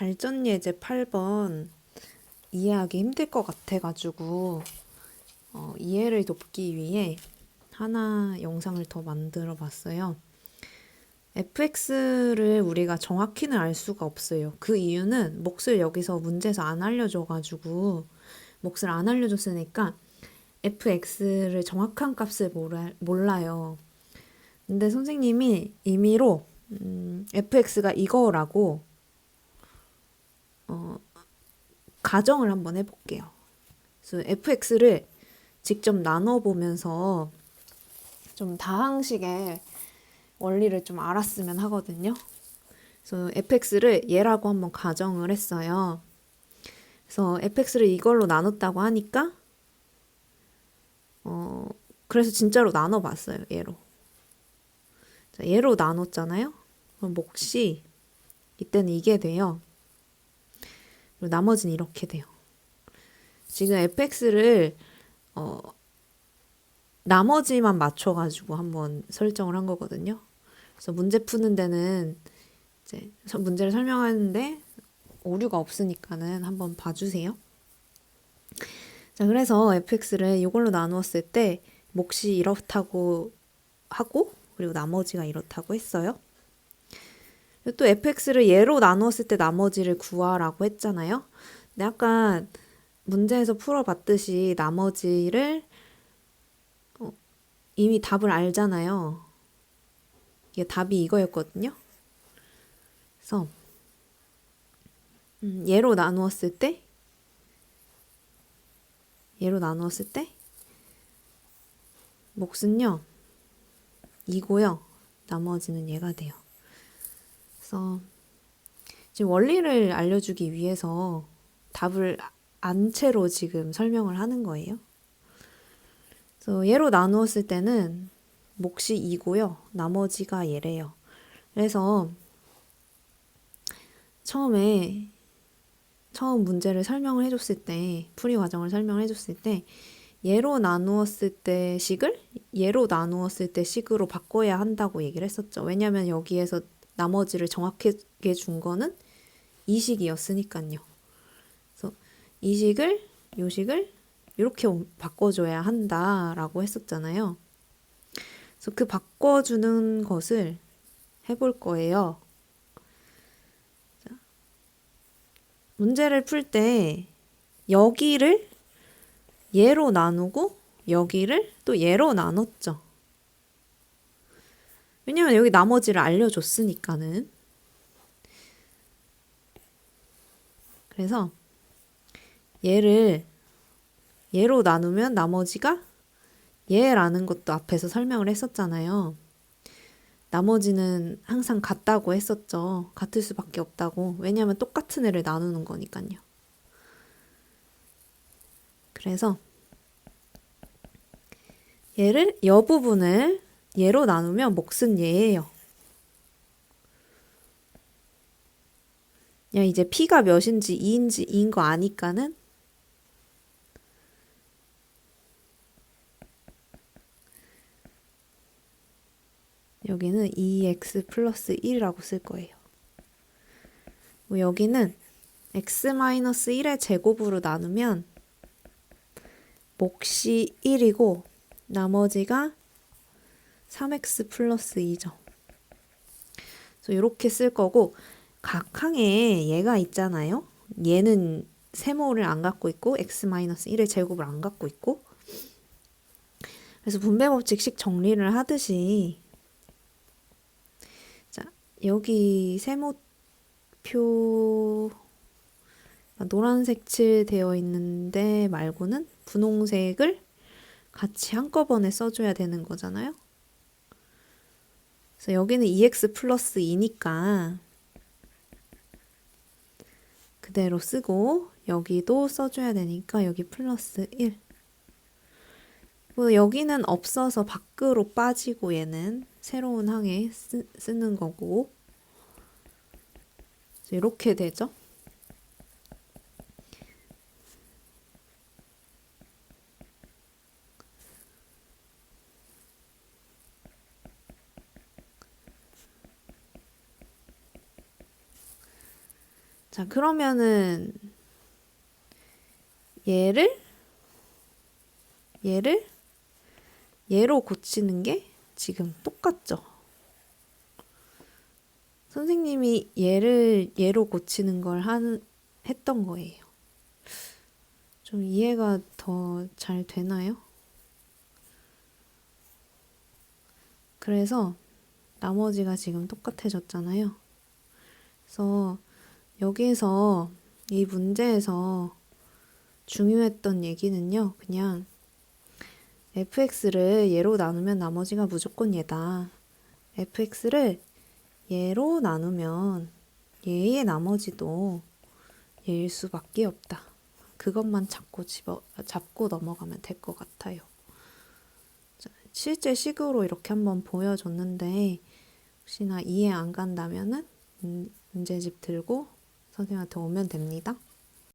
발전 예제 8번 이해하기 힘들 것 같아가지고 어, 이해를 돕기 위해 하나 영상을 더 만들어 봤어요. fx를 우리가 정확히는 알 수가 없어요. 그 이유는 몫을 여기서 문제에서 안 알려줘가지고 몫을 안 알려줬으니까 fx를 정확한 값을 몰라, 몰라요. 근데 선생님이 임의로 음, fx가 이거라고 어, 가정을 한번 해볼게요. 그래서 fx를 직접 나눠보면서 좀 다항식의 원리를 좀 알았으면 하거든요. 그래서 fx를 얘라고 한번 가정을 했어요. 그래서 fx를 이걸로 나눴다고 하니까 어 그래서 진짜로 나눠봤어요. 얘로. 자, 얘로 나눴잖아요. 그럼 몫이 이때는 이게 돼요. 그리고 나머지는 이렇게 돼요. 지금 fx를 어 나머지만 맞춰가지고 한번 설정을 한 거거든요. 그래서 문제 푸는 데는 이제 서- 문제를 설명하는데 오류가 없으니까는 한번 봐주세요. 자, 그래서 fx를 이걸로 나누었을 때 몫이 이렇다고 하고 그리고 나머지가 이렇다고 했어요. 또 fx를 얘로 나누었을 때 나머지를 구하라고 했잖아요. 근데 아까 문제에서 풀어봤듯이 나머지를 어, 이미 답을 알잖아요. 이게 답이 이거였거든요. 그래서 음, 얘로 나누었을 때 얘로 나누었을 때 몫은요 이고요. 나머지는 얘가 돼요. 그래서 지금 원리를 알려주기 위해서 답을 안 채로 지금 설명을 하는 거예요. 그래서 얘로 나누었을 때는 몫이 이고요. 나머지가 얘래요. 그래서 처음에 처음 문제를 설명을 해줬을 때 풀이 과정을 설명을 해줬을 때 얘로 나누었을 때 식을 얘로 나누었을 때 식으로 바꿔야 한다고 얘기를 했었죠. 왜냐하면 여기에서 나머지를 정확하게 준 거는 이 식이었으니까요. 그래서 이 식을 요 식을 이렇게 바꿔줘야 한다라고 했었잖아요. 그래서 그 바꿔주는 것을 해볼 거예요. 자, 문제를 풀 때 여기를 얘로 나누고 여기를 또 얘로 나눴죠. 왜냐면 여기 나머지를 알려줬으니까는. 그래서 얘를 얘로 나누면 나머지가 얘라는 것도 앞에서 설명을 했었잖아요. 나머지는 항상 같다고 했었죠. 같을 수밖에 없다고. 왜냐하면 똑같은 애를 나누는 거니까요. 그래서 얘를 여 부분을 얘로 나누면 몫은 얘예요. 그냥 이제 p가 몇인지 2인지 2인 거 아니까는 여기는 2x 플러스 1이라고 쓸 거예요. 뭐 여기는 x 마이너스 1의 제곱으로 나누면 몫이 1이고 나머지가 3x 플러스 2죠. 그래서 이렇게 쓸 거고 각 항에 얘가 있잖아요. 얘는 세모를 안 갖고 있고 x 마이너스 1의 제곱을 안 갖고 있고 그래서 분배 법칙식 정리를 하듯이 자 여기 세모표 노란색 칠 되어 있는데 말고는 분홍색을 같이 한꺼번에 써줘야 되는 거잖아요. 그래서 여기는 2x 플러스 2니까 그대로 쓰고 여기도 써줘야 되니까 여기 플러스 1. 그리고 여기는 없어서 밖으로 빠지고 얘는 새로운 항에 쓰, 쓰는 거고 이렇게 되죠. 자, 그러면은 얘를 얘를 얘로 고치는 게 지금 똑같죠. 선생님이 얘를 얘로 고치는 걸 한, 했던 거예요. 좀 이해가 더 잘 되나요? 그래서 나머지가 지금 똑같아졌잖아요. 그래서 여기에서 이 문제에서 중요했던 얘기는요, 그냥 fx를 얘로 나누면 나머지가 무조건 얘다. fx를 얘로 나누면 얘의 나머지도 얘일 수밖에 없다. 그것만 잡고 집어, 잡고 넘어가면 될 것 같아요. 자, 실제 식으로 이렇게 한번 보여줬는데 혹시나 이해 안 간다면은 문- 문제집 들고 선생님한테 오면 됩니다.